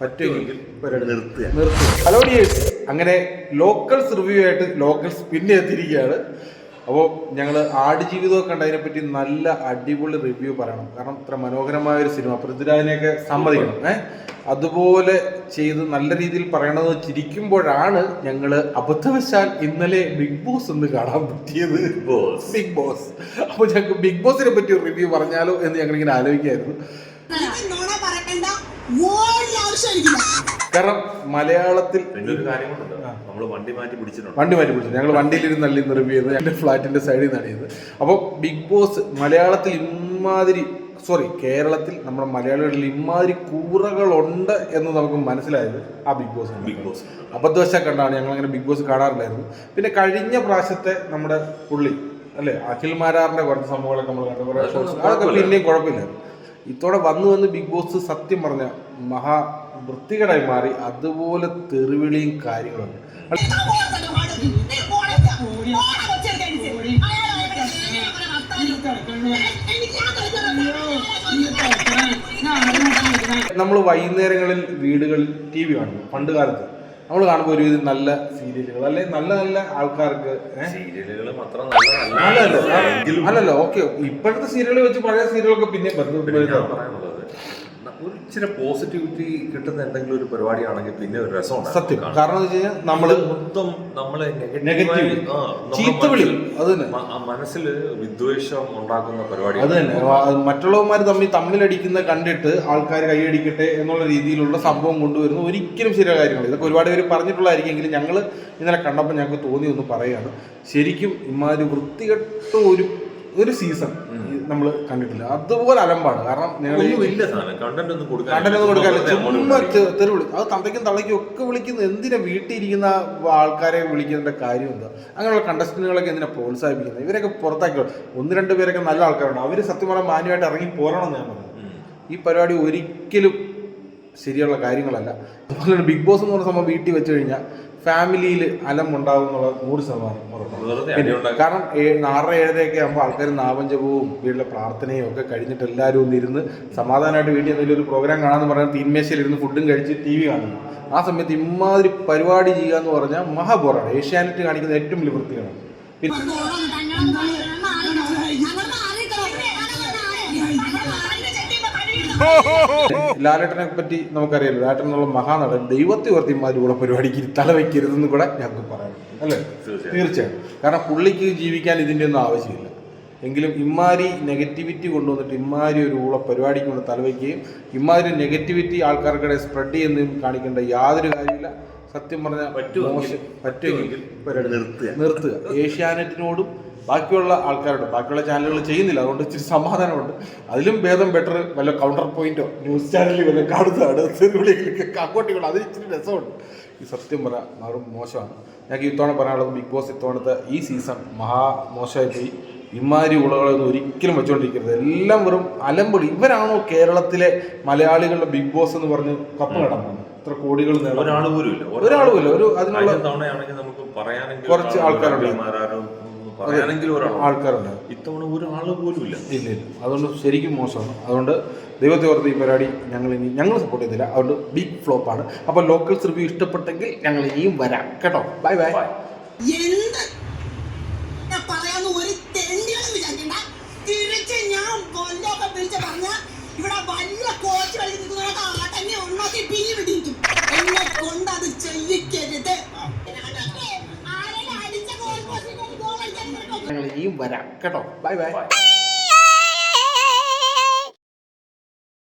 പറ്റുമെങ്കിൽ പരിപാടി നിർത്തുക. നിർത്തുക. ഹലോ ഡിയേഴ്സ് അങ്ങനെ ലോക്കൽസ് റിവ്യൂ ആയിട്ട് ലോക്കൽസ് പിന്നെ എത്തിയിരിക്കുകയാണ്. അപ്പോൾ ഞങ്ങൾ ആടുജീവിതമൊക്കെ കണ്ടതിനെ പറ്റി നല്ല അടിപൊളി റിവ്യൂ പറയണം. കാരണം ഇത്ര മനോഹരമായ ഒരു സിനിമ പൃഥ്വിരാജിനെയൊക്കെ സമ്മതിക്കണം. ഏഹ് അതുപോലെ ചെയ്ത് നല്ല രീതിയിൽ പറയണത് ചിരിക്കുമ്പോഴാണ് ഞങ്ങൾ അബദ്ധവശാൽ ഇന്നലെ ബിഗ് ബോസ് എന്ന് കാണാൻ പറ്റിയത്. ബോസ് ബിഗ് ബോസ് അപ്പോൾ ഞങ്ങൾക്ക് ബിഗ് ബോസിനെ പറ്റി ഒരു റിവ്യൂ പറഞ്ഞാലോ എന്ന് ഞങ്ങൾ ഇങ്ങനെ ആലോചിക്കായിരുന്നു എനിക്ക് നുണ പറയണ്ട ഒരു ആവശ്യം എനിക്കില്ല കാരണം മലയാളത്തിൽ പിന്നെ ഒരു കാര്യം കൊണ്ടുണ്ട് നമ്മൾ വണ്ടി മാറ്റി പിടിച്ചിട്ടുണ്ട്. വണ്ടി മാറ്റി പിടിച്ചു ഞങ്ങൾ വണ്ടിയിലിരുന്ന് നല്ല റിവ്യൂ ചെയ്തത് എന്റെ ഫ്ലാറ്റിന്റെ സൈഡിൽ നിന്നാണ് ചെയ്തത്. അപ്പോൾ ബിഗ് ബോസ് മലയാളത്തിൽ ഇമാതിരി സോറി കേരളത്തിൽ നമ്മുടെ മലയാളികളിൽ ഇമാതിരി കൂറകളുണ്ട് എന്ന് നമുക്ക് മനസ്സിലായത് ആ ബിഗ് ബോസ് ബിഗ് ബോസ് അബദ്ധവശ കണ്ടാണ് ഞങ്ങൾ അങ്ങനെ ബിഗ് ബോസ് കാണാറില്ലായിരുന്നു. പിന്നെ കഴിഞ്ഞ പ്രാവശ്യത്തെ നമ്മുടെ പുള്ളി അല്ലേ അഖിൽ മാരാറിന്റെ കുറച്ച് സംഭവങ്ങളൊക്കെ നമ്മൾ കണ്ടു. കുറേ ഷോർട്സ് അതൊക്കെ പിന്നെയും കുഴപ്പമില്ല. ഇത്തോടെ വന്നു വന്ന് ബിഗ് ബോസ് സത്യം പറഞ്ഞ മഹാ വൃത്തികളായി മാറി. അതുപോലെ തെറിവിളിയും കാര്യങ്ങളും. നമ്മൾ വൈകുന്നേരങ്ങളിൽ വീടുകളിൽ ടി വി കാണുന്നു പണ്ട് കാലത്ത് നമ്മൾ കാണുമ്പോൾ ഒരു നല്ല സീരിയലുകൾ അല്ലെ? നല്ല നല്ല ആൾക്കാർക്ക് സീരിയലുകൾ മാത്രം അല്ലല്ലോ ഓക്കെ. ഇപ്പോഴത്തെ സീരിയൽ വെച്ച് പഴയ സീരിയലൊക്കെ പിന്നെ ബന്ധപ്പെട്ട് പറയാനുള്ളത്. ഒരു ഇച്ചിരി പോസിറ്റിവിറ്റി കിട്ടുന്ന എന്തെങ്കിലും ഒരു പരിപാടിയാണെങ്കിൽ പിന്നെ ഒരു രസമാണ് സത്യം. കാരണം എന്ന് വെച്ച് നമ്മൾ മൊത്തം നമ്മളെ നെഗറ്റീവ് ചീത്തവിളി അത് തന്നെ. മനസ്സിൽ വിദ്വേഷം ഉണ്ടാക്കുന്ന പരിപാടി അത് തന്നെ. മറ്റുള്ളവന്മാർ തമ്മിൽ തമ്മിലടിക്കുന്ന കണ്ടിട്ട് ആൾക്കാർ കൈയടിക്കട്ടെ എന്നുള്ള രീതിയിലുള്ള സംഭവം കൊണ്ടുവരുന്നു ഒരിക്കലും ശരിയായ കാര്യങ്ങൾ ഇതൊക്കെ ഒരുപാട് പേര് പറഞ്ഞിട്ടുള്ളതായിരിക്കുമെങ്കിലും ഞങ്ങൾ ഇന്നലെ കണ്ടപ്പോൾ ഞങ്ങൾക്ക് തോന്നി ഒന്ന് പറയുകയാണ് ശരിക്കും ഇമാതിരി വൃത്തികെട്ട ഒരു ഒരു സീസൺ നമ്മൾ കണ്ടിട്ടില്ല. അതുപോലെ അലമ്പാണ്. കാരണം നിങ്ങൾ കണ്ടന്റ് ഒന്നും ചുമ്മാ അത് തന്തയ്ക്കും തള്ളയ്ക്കും ഒക്കെ വിളിക്കുന്ന എന്തിനാ വീട്ടിലിരിക്കുന്ന ആൾക്കാരെ വിളിക്കുന്നതിന്റെ കാര്യം എന്താ? അങ്ങനെയുള്ള കണ്ടസ്റ്റന്റുകളൊക്കെ എന്തിനാ പ്രോത്സാഹിപ്പിക്കുന്നത്? ഇവരൊക്കെ പുറത്താക്കി ഒന്ന് രണ്ട് പേരൊക്കെ നല്ല ആൾക്കാരാണ്. അവർ സത്യം പറഞ്ഞാൽ മാന്യമായിട്ട് ഇറങ്ങി പോരണം എന്ന് ഞാൻ ഈ പരിപാടി ഒരിക്കലും ശരിയുള്ള കാര്യങ്ങളല്ല. അതുപോലെ ബിഗ് ബോസ് എന്ന് പറഞ്ഞ സംഭവം വീട്ടിൽ വെച്ച് കഴിഞ്ഞാൽ ഫാമിലിയിൽ അലം ഉണ്ടാവും എന്നുള്ള നൂറ് ശതമാനം ഉറപ്പാണ്. കാരണം ആറര ഏഴരയൊക്കെ ആകുമ്പോൾ ആൾക്കാർ നാവഞ്ചപവും വീട്ടിലെ പ്രാർത്ഥനയും ഒക്കെ കഴിഞ്ഞിട്ട് എല്ലാവരും ഒന്ന് ഇരുന്ന് സമാധാനമായിട്ട് വീട്ടിൽ എന്തെങ്കിലും ഒരു പ്രോഗ്രാം കാണാമെന്ന് പറഞ്ഞാൽ തീന്മേശയിൽ ഇരുന്ന് ഫുഡും കഴിച്ച് ടി വി കാണുന്നു. ആ സമയത്ത് ഇമാതിരി പരിപാടി ചെയ്യുക എന്ന് പറഞ്ഞാൽ മഹാബോറാണ് ഏഷ്യാനെറ്റ് കാണിക്കുന്ന ഏറ്റവും വലിയ വൃത്തിയാണ്. പിന്നെ ലാലേട്ടനെ പറ്റി നമുക്കറിയാലോ ലാലേട്ടൻ എന്നുള്ള മഹാനടൻ ദൈവത്തെ ഓർത്തിമാരുടെ പരിപാടിക്ക് തല വയ്ക്കരുതെന്ന് കൂടെ ഞങ്ങൾക്ക് പറയാം അല്ലേ? തീർച്ചയായും. കാരണം പുള്ളിക്ക് ജീവിക്കാൻ ഇതിന്റെ ഒന്നും ആവശ്യമില്ല. എങ്കിലും ഇമ്മാരി നെഗറ്റിവിറ്റി കൊണ്ടുവന്നിട്ട് ഇമ്മാരി ഒരു ഊള പരിപാടിക്ക് കൊണ്ട് തലവയ്ക്കുകയും ഇമ്മാതിരി നെഗറ്റിവിറ്റി ആൾക്കാർക്കിടെ സ്പ്രെഡ് ചെയ്യുന്നതും കാണിക്കേണ്ട യാതൊരു കാര്യമില്ല. സത്യം പറഞ്ഞാൽ പറ്റുമെങ്കിൽ- പറ്റുമെങ്കിൽ. നിർത്തുക. ഏഷ്യാനെറ്റിനോടും ബാക്കിയുള്ള ആൾക്കാരുണ്ട്. ബാക്കിയുള്ള ചാനലുകൾ ചെയ്യുന്നില്ല. അതുകൊണ്ട് ഇച്ചിരി സമാധാനമുണ്ട്. അതിലും ഭേദം ബെറ്റർ വല്ല കൗണ്ടർ പോയിന്റോ ന്യൂസ് ചാനലിൽ വല്ല കാണുന്നതാണ് തെരുവിളികളൊക്കെ അങ്ങോട്ടും അതിൽ ഇച്ചിരി രസമുണ്ട്. ഈ സത്യം പറ മാറും മോശമാണ്. ഞങ്ങൾക്ക് ഇത്തവണ പറയാനുള്ളത് ബിഗ് ബോസ് ഇത്തവണത്തെ ഈ സീസൺ മഹാ മോശമായി പോയി. ഇമാരി ഉളകളൊന്നും ഒരിക്കലും വെച്ചുകൊണ്ടിരിക്കരുത് എല്ലാം വെറും അലമ്പടി ഇവരാണോ കേരളത്തിലെ മലയാളികളുടെ ബിഗ് ബോസ് എന്ന് പറഞ്ഞ് കപ്പ് നടന്നത് ഇത്ര കോടികൾ ഒരാൾ പോലും ഇല്ല ഒരാൾ പോലും ഒരു അതിനുള്ള കുറച്ച് ആൾക്കാരുണ്ട്. പറയാനെങ്കിലും ഒരാൾ ആൾക്കാരുണ്ട്. ഇത്തവണ ഒരാൾ പോലും ഇല്ല. ഇല്ല ഇല്ല. അതുകൊണ്ട് ശരിക്കും മോശമാണ്. അതുകൊണ്ട് ദൈവത്തെ ഓർത്ത് ഈ പരിപാടി ഞങ്ങൾ ഇനി ഞങ്ങൾ സപ്പോർട്ട് ചെയ്തില്ല. അതുകൊണ്ട് ബിഗ് ഫ്ലോപ്പ് ആണ്. അപ്പോൾ ലോക്കൽസ് റിവ്യൂ ഇഷ്ടപ്പെട്ടെങ്കിൽ ഞങ്ങൾ ഇനിയും വരാം. കേട്ടോ? ബൈ ബൈ ഇവിടെ വല്ല കോച്ച് കളി നിൽക്കുന്നവരൊക്കെ ആട്ടന്നെ ഉണ്ടാക്കി പിരി പിടിക്കും. എന്നെ കൊണ്ട് അത് ചെയ്യിക്കരുത്. ഞങ്ങൾ ഇനിയും വരാം. കേട്ടോ? Bye bye.